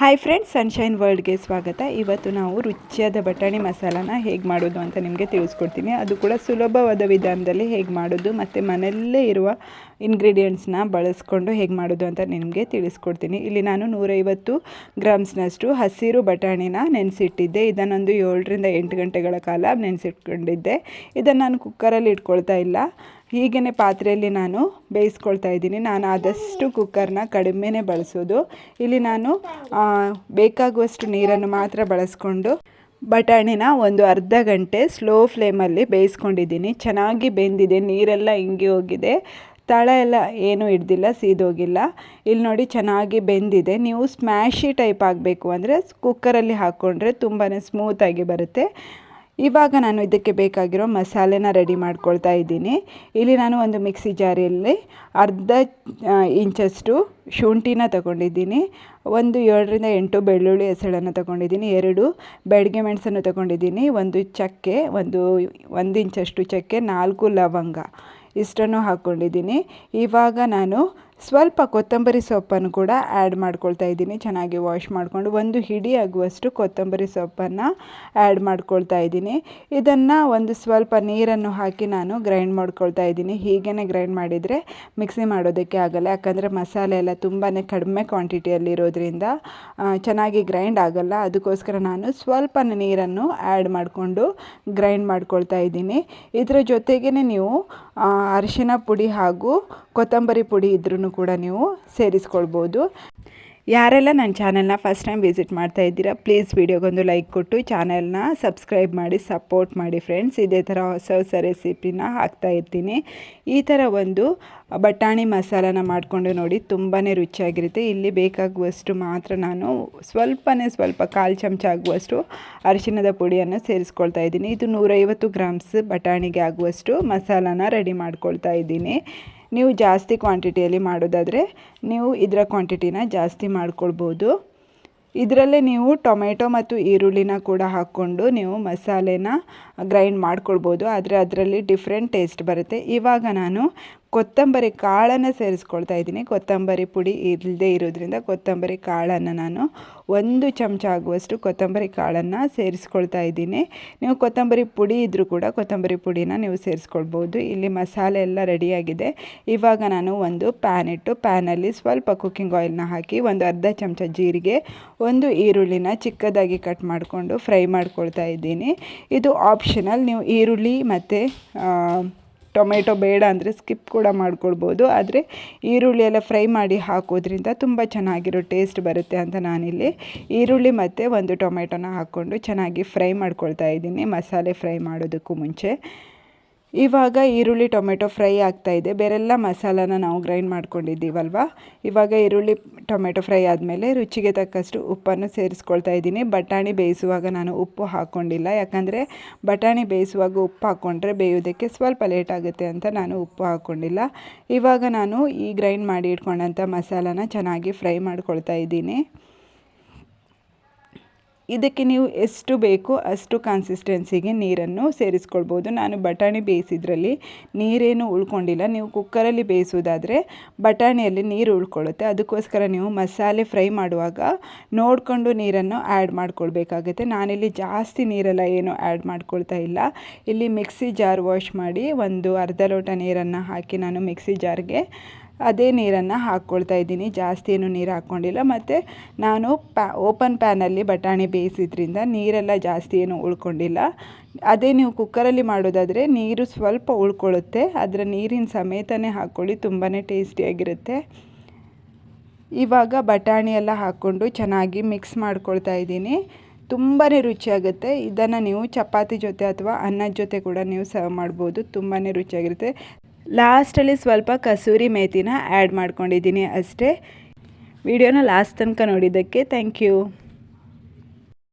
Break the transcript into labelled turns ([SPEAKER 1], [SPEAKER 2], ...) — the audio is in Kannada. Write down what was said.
[SPEAKER 1] ಹಾಯ್ ಫ್ರೆಂಡ್ಸ್ ಸನ್ಶೈನ್ ವರ್ಲ್ಡ್ಗೆ ಸ್ವಾಗತ. ಇವತ್ತು ನಾವು ರುಚಿಯಾದ ಬಟಾಣಿ ಮಸಾಲಾನ ಹೇಗೆ ಮಾಡೋದು ಅಂತ ನಿಮಗೆ ತಿಳಿಸ್ಕೊಡ್ತೀನಿ. ಅದು ಕೂಡ ಸುಲಭವಾದ ವಿಧಾನದಲ್ಲಿ ಹೇಗೆ ಮಾಡೋದು ಮತ್ತು ಮನೆಯಲ್ಲೇ ಇರುವ ಇಂಗ್ರೀಡಿಯೆಂಟ್ಸ್ನ ಬಳಸ್ಕೊಂಡು ಹೇಗೆ ಮಾಡೋದು ಅಂತ ನಿಮಗೆ ತಿಳಿಸ್ಕೊಡ್ತೀನಿ. ಇಲ್ಲಿ ನಾನು ನೂರೈವತ್ತು ಗ್ರಾಮ್ಸ್ನಷ್ಟು ಹಸಿರು ಬಟಾಣಿನ ನೆನೆಸಿಟ್ಟಿದ್ದೆ. ಇದನ್ನೊಂದು ಏಳರಿಂದ ಎಂಟು ಗಂಟೆಗಳ ಕಾಲ ನೆನೆಸಿಟ್ಕೊಂಡಿದ್ದೆ. ಇದನ್ನು ನಾನು ಕುಕ್ಕರಲ್ಲಿ ಇಟ್ಕೊಳ್ತಾ ಇಲ್ಲ. ಹೀಗೇ ಪಾತ್ರೆಯಲ್ಲಿ ನಾನು ಬೇಯಿಸ್ಕೊಳ್ತಾ ಇದ್ದೀನಿ. ನಾನು ಆದಷ್ಟು ಕುಕ್ಕರ್ನ ಕಡಿಮೆನೇ ಬಳಸೋದು. ಇಲ್ಲಿ ನಾನು ಬೇಕಾಗುವಷ್ಟು ನೀರನ್ನು ಮಾತ್ರ ಬಳಸ್ಕೊಂಡು ಬಟಾಣಿನ ಒಂದು ಅರ್ಧ ಗಂಟೆ ಸ್ಲೋ ಫ್ಲೇಮಲ್ಲಿ ಬೇಯಿಸ್ಕೊಂಡಿದ್ದೀನಿ. ಚೆನ್ನಾಗಿ ಬೆಂದಿದೆ, ನೀರೆಲ್ಲ ಇಂಗಿ ಹೋಗಿದೆ. ತಳ ಎಲ್ಲ ಏನೂ ಹಿಡ್ದಿಲ್ಲ ಸೀದೋಗಿಲ್ಲ ಇಲ್ಲಿ ನೋಡಿ ಚೆನ್ನಾಗಿ ಬೆಂದಿದೆ. ನೀವು ಸ್ಮ್ಯಾಶಿ ಟೈಪ್ ಆಗಬೇಕು ಅಂದರೆ ಕುಕ್ಕರಲ್ಲಿ ಹಾಕ್ಕೊಂಡ್ರೆ ತುಂಬಾ ಸ್ಮೂತಾಗಿ ಬರುತ್ತೆ. ಇವಾಗ ನಾನು ಇದಕ್ಕೆ ಬೇಕಾಗಿರೋ ಮಸಾಲೆನ ರೆಡಿ ಮಾಡ್ಕೊಳ್ತಾ ಇದ್ದೀನಿ. ಇಲ್ಲಿ ನಾನು ಒಂದು ಮಿಕ್ಸಿ ಜಾರಿಯಲ್ಲಿ ಅರ್ಧ ಇಂಚಷ್ಟು ಶುಂಠಿನ ತಗೊಂಡಿದ್ದೀನಿ. ಒಂದು ಏಳರಿಂದ ಎಂಟು ಬೆಳ್ಳುಳ್ಳಿ ಹೆಸಳನ್ನು ತಗೊಂಡಿದ್ದೀನಿ. ಎರಡು ಬೆಳಗ್ಗೆ ಮೆಣಸನ್ನು ತಗೊಂಡಿದ್ದೀನಿ. ಒಂದು ಚಕ್ಕೆ, ಒಂದು ಒಂದು ಇಂಚಷ್ಟು ಚಕ್ಕೆ, ನಾಲ್ಕು ಲವಂಗ ಇಷ್ಟನ್ನು ಹಾಕ್ಕೊಂಡಿದ್ದೀನಿ ಇವಾಗ ನಾನು ಸ್ವಲ್ಪ ಕೊತ್ತಂಬರಿ ಸೊಪ್ಪನ್ನು ಕೂಡ ಆ್ಯಡ್ ಮಾಡ್ಕೊಳ್ತಾ ಇದ್ದೀನಿ. ಚೆನ್ನಾಗಿ ವಾಶ್ ಮಾಡಿಕೊಂಡು ಒಂದು ಹಿಡಿ ಆಗುವಷ್ಟು ಕೊತ್ತಂಬರಿ ಸೊಪ್ಪನ್ನು ಆ್ಯಡ್ ಮಾಡ್ಕೊಳ್ತಾ ಇದ್ದೀನಿ. ಇದನ್ನು ಒಂದು ಸ್ವಲ್ಪ ನೀರನ್ನು ಹಾಕಿ ನಾನು ಗ್ರೈಂಡ್ ಮಾಡ್ಕೊಳ್ತಾ ಇದ್ದೀನಿ. ಹೀಗೇ ಗ್ರೈಂಡ್ ಮಾಡಿದರೆ ಮಿಕ್ಸಿ ಮಾಡೋದಕ್ಕೆ ಆಗಲ್ಲ. ಯಾಕಂದರೆ ಮಸಾಲೆ ಎಲ್ಲ ತುಂಬಾ ಕಡಿಮೆ ಕ್ವಾಂಟಿಟಿಯಲ್ಲಿರೋದ್ರಿಂದ ಚೆನ್ನಾಗಿ ಗ್ರೈಂಡ್ ಆಗಲ್ಲ. ಅದಕ್ಕೋಸ್ಕರ ನಾನು ಸ್ವಲ್ಪ ನೀರನ್ನು ಆ್ಯಡ್ ಮಾಡಿಕೊಂಡು ಗ್ರೈಂಡ್ ಮಾಡ್ಕೊಳ್ತಾ ಇದ್ದೀನಿ. ಇದರ ಜೊತೆಗೇ ನೀವು ಅರಿಶಿನ ಪುಡಿ ಹಾಗೂ ಕೊತ್ತಂಬರಿ ಪುಡಿ ಇದ್ರೂ ಕೂಡ ನೀವು ಸೇರಿಸ್ಕೊಳ್ಬೋದು. ಯಾರೆಲ್ಲ ನನ್ನ ಚಾನಲ್ನ ಫಸ್ಟ್ ಟೈಮ್ ವಿಸಿಟ್ ಮಾಡ್ತಾ ಇದ್ದೀರಾ ಪ್ಲೀಸ್ ವಿಡಿಯೋಗೊಂದು ಲೈಕ್ ಕೊಟ್ಟು, ಚಾನಲ್ನ ಸಬ್ಸ್ಕ್ರೈಬ್ ಮಾಡಿ ಸಪೋರ್ಟ್ ಮಾಡಿ ಫ್ರೆಂಡ್ಸ್ ಇದೇ ಥರ ಹೊಸ ಹೊಸ ರೆಸಿಪಿನ ಹಾಕ್ತಾ ಇರ್ತೀನಿ. ಈ ಥರ ಒಂದು ಬಟಾಣಿ ಮಸಾಲಾನ ಮಾಡಿಕೊಂಡು ನೋಡಿ ತುಂಬಾ ರುಚಿಯಾಗಿರುತ್ತೆ. ಇಲ್ಲಿ ಬೇಕಾಗುವಷ್ಟು ಮಾತ್ರ ನಾನು ಸ್ವಲ್ಪನೇ ಸ್ವಲ್ಪ ಕಾಲು ಚಮಚ ಆಗುವಷ್ಟು ಅರಿಶಿಣದ ಪುಡಿಯನ್ನು ಸೇರಿಸ್ಕೊಳ್ತಾ ಇದ್ದೀನಿ. ಇದು ನೂರೈವತ್ತು ಗ್ರಾಮ್ಸ್ ಬಟಾಣಿಗೆ ಆಗುವಷ್ಟು ಮಸಾಲಾನ ರೆಡಿ ಮಾಡ್ಕೊಳ್ತಾ ಇದ್ದೀನಿ. ನೀವು ಜಾಸ್ತಿ ಕ್ವಾಂಟಿಟಿಯಲ್ಲಿ ಮಾಡೋದಾದರೆ ನೀವು ಇದರ ಕ್ವಾಂಟಿಟಿನ ಜಾಸ್ತಿ ಮಾಡ್ಕೊಳ್ಬೋದು. ಇದರಲ್ಲೇ ನೀವು ಟೊಮೆಟೊ ಮತ್ತು ಈರುಳ್ಳಿನ ಕೂಡ ಹಾಕ್ಕೊಂಡು ನೀವು ಮಸಾಲೆನ ಗ್ರೈಂಡ್ ಮಾಡ್ಕೊಳ್ಬೋದು. ಆದರೆ ಅದರಲ್ಲಿ ಡಿಫ್ರೆಂಟ್ ಟೇಸ್ಟ್ ಬರುತ್ತೆ. ಇವಾಗ ನಾನು ಕೊತ್ತಂಬರಿ ಕಾಳನ್ನು ಸೇರಿಸ್ಕೊಳ್ತಾ ಇದ್ದೀನಿ. ಕೊತ್ತಂಬರಿ ಪುಡಿ ಇಲ್ಲದೆ ಇರೋದ್ರಿಂದ ಕೊತ್ತಂಬರಿ ಕಾಳನ್ನು ನಾನು ಒಂದು ಚಮಚ ಆಗುವಷ್ಟು ಕೊತ್ತಂಬರಿ ಕಾಳನ್ನು ಸೇರಿಸ್ಕೊಳ್ತಾ ಇದ್ದೀನಿ. ನೀವು ಕೊತ್ತಂಬರಿ ಪುಡಿ ಇದ್ದರೂ ಕೂಡ ಕೊತ್ತಂಬರಿ ಪುಡಿನ ನೀವು ಸೇರಿಸ್ಕೊಳ್ಬೋದು. ಇಲ್ಲಿ ಮಸಾಲೆ ಎಲ್ಲ ರೆಡಿಯಾಗಿದೆ. ಇವಾಗ ನಾನು ಒಂದು ಪ್ಯಾನ್ ಇಟ್ಟು ಪ್ಯಾನಲ್ಲಿ ಸ್ವಲ್ಪ ಕುಕ್ಕಿಂಗ್ ಆಯಿಲ್ನ ಹಾಕಿ ಒಂದು ಅರ್ಧ ಚಮಚ ಜೀರಿಗೆ, ಒಂದು ಈರುಳ್ಳಿನ ಚಿಕ್ಕದಾಗಿ ಕಟ್ ಮಾಡಿಕೊಂಡು ಫ್ರೈ ಮಾಡ್ಕೊಳ್ತಾ ಇದ್ದೀನಿ. ಇದು ಆಪ್ಷನಲ್. ನೀವು ಈರುಳ್ಳಿ ಮತ್ತು ಟೊಮೆಟೊ ಬೇಡ ಅಂದರೆ ಸ್ಕಿಪ್ ಕೂಡ ಮಾಡ್ಕೊಳ್ಬೋದು. ಆದರೆ ಈರುಳ್ಳಿ ಎಲ್ಲ ಫ್ರೈ ಮಾಡಿ ಹಾಕೋದ್ರಿಂದ ತುಂಬ ಚೆನ್ನಾಗಿರೋ ಟೇಸ್ಟ್ ಬರುತ್ತೆ ಅಂತ ನಾನಿಲ್ಲಿ ಈರುಳ್ಳಿ ಮತ್ತು ಒಂದು ಟೊಮೆಟೊನ ಹಾಕ್ಕೊಂಡು ಚೆನ್ನಾಗಿ ಫ್ರೈ ಮಾಡ್ಕೊಳ್ತಾ ಇದ್ದೀನಿ ಮಸಾಲೆ ಫ್ರೈ ಮಾಡೋದಕ್ಕೂ ಮುಂಚೆ. ಇವಾಗ ಈರುಳ್ಳಿ ಟೊಮೆಟೊ ಫ್ರೈ ಆಗ್ತಾ ಇದೆ. ಬೇರೆಲ್ಲ ಮಸಾಲಾನ ನಾವು ಗ್ರೈಂಡ್ ಮಾಡ್ಕೊಂಡಿದ್ದೀವಲ್ವ? ಇವಾಗ ಈರುಳ್ಳಿ ಟೊಮೆಟೊ ಫ್ರೈ ಆದಮೇಲೆ ರುಚಿಗೆ ತಕ್ಕಷ್ಟು ಉಪ್ಪನ್ನು ಸೇರಿಸ್ಕೊಳ್ತಾ ಇದ್ದೀನಿ. ಬಟಾಣಿ ಬೇಯಿಸುವಾಗ ನಾನು ಉಪ್ಪು ಹಾಕ್ಕೊಂಡಿಲ್ಲ ಯಾಕಂದರೆ ಬಟಾಣಿ ಬೇಯಿಸುವಾಗ ಉಪ್ಪು ಹಾಕ್ಕೊಂಡ್ರೆ ಬೇಯೋದಕ್ಕೆ ಸ್ವಲ್ಪ ಲೇಟ್ ಆಗುತ್ತೆ ಅಂತ ನಾನು ಉಪ್ಪು ಹಾಕ್ಕೊಂಡಿಲ್ಲ ಇವಾಗ ನಾನು ಈ ಗ್ರೈಂಡ್ ಮಾಡಿ ಇಟ್ಕೊಂಡಂಥ ಮಸಾಲಾನ ಚೆನ್ನಾಗಿ ಫ್ರೈ ಮಾಡ್ಕೊಳ್ತಾ ಇದ್ದೀನಿ. ಇದಕ್ಕೆ ನೀವು ಎಷ್ಟು ಬೇಕೋ ಅಷ್ಟು ಕನ್ಸಿಸ್ಟೆನ್ಸಿಗೆ ನೀರನ್ನು ಸೇರಿಸ್ಕೊಳ್ಬೋದು. ನಾನು ಬಟಾಣಿ ಬೇಯಿಸಿದ್ರಲ್ಲಿ ನೀರೇನು ಉಳ್ಕೊಂಡಿಲ್ಲ. ನೀವು ಕುಕ್ಕರಲ್ಲಿ ಬೇಯಿಸೋದಾದರೆ ಬಟಾಣಿಯಲ್ಲಿ ನೀರು ಉಳ್ಕೊಳ್ಳುತ್ತೆ. ಅದಕ್ಕೋಸ್ಕರ ನೀವು ಮಸಾಲೆ ಫ್ರೈ ಮಾಡುವಾಗ ನೋಡಿಕೊಂಡು ನೀರನ್ನು ಆ್ಯಡ್ ಮಾಡ್ಕೊಳ್ಬೇಕಾಗುತ್ತೆ. ನಾನಿಲ್ಲಿ ಜಾಸ್ತಿ ನೀರೆಲ್ಲ ಏನು ಆ್ಯಡ್ ಮಾಡ್ಕೊಳ್ತಾ ಇಲ್ಲ. ಇಲ್ಲಿ ಮಿಕ್ಸಿ ಜಾರ್ ವಾಶ್ ಮಾಡಿ ಒಂದು ಅರ್ಧ ಲೋಟ ನೀರನ್ನು ಹಾಕಿ ನಾನು ಮಿಕ್ಸಿ ಜಾರ್ಗೆ ಅದೇ ನೀರನ್ನು ಹಾಕ್ಕೊಳ್ತಾ ಇದ್ದೀನಿ. ಜಾಸ್ತಿ ಏನು ನೀರು ಹಾಕ್ಕೊಂಡಿಲ್ಲ. ಮತ್ತು ನಾನು ಪ್ಯಾ, ಓಪನ್ ಪ್ಯಾನಲ್ಲಿ ಬಟಾಣಿ ಬೇಯಿಸಿದ್ರಿಂದ ನೀರೆಲ್ಲ ಜಾಸ್ತಿ ಏನು ಉಳ್ಕೊಂಡಿಲ್ಲ. ಅದೇ ನೀವು ಕುಕ್ಕರಲ್ಲಿ ಮಾಡೋದಾದರೆ ನೀರು ಸ್ವಲ್ಪ ಉಳ್ಕೊಳ್ಳುತ್ತೆ. ಅದರ ನೀರಿನ ಸಮೇತನೇ ಹಾಕ್ಕೊಳ್ಳಿ. ತುಂಬಾ ಟೇಸ್ಟಿಯಾಗಿರುತ್ತೆ. ಇವಾಗ ಬಟಾಣಿ ಎಲ್ಲ ಹಾಕ್ಕೊಂಡು ಚೆನ್ನಾಗಿ ಮಿಕ್ಸ್ ಮಾಡ್ಕೊಳ್ತಾ ಇದ್ದೀನಿ. ತುಂಬಾ ರುಚಿಯಾಗುತ್ತೆ. ಇದನ್ನು ನೀವು ಚಪಾತಿ ಜೊತೆ ಅಥವಾ ಅನ್ನದ ಜೊತೆ ಕೂಡ ನೀವು ಸರ್ವ್ ಮಾಡ್ಬೋದು. ತುಂಬಾ ರುಚಿಯಾಗಿರುತ್ತೆ. ಲಾಸ್ಟಲ್ಲಿ ಸ್ವಲ್ಪ ಕಸೂರಿ ಮೇಥಿನ ಆ್ಯಡ್ ಮಾಡ್ಕೊಂಡಿದ್ದೀನಿ ಅಷ್ಟೇ. ವಿಡಿಯೋನ ಲಾಸ್ಟ್ ತನಕ ನೋಡಿದ್ದಕ್ಕೆ ಥ್ಯಾಂಕ್ ಯು.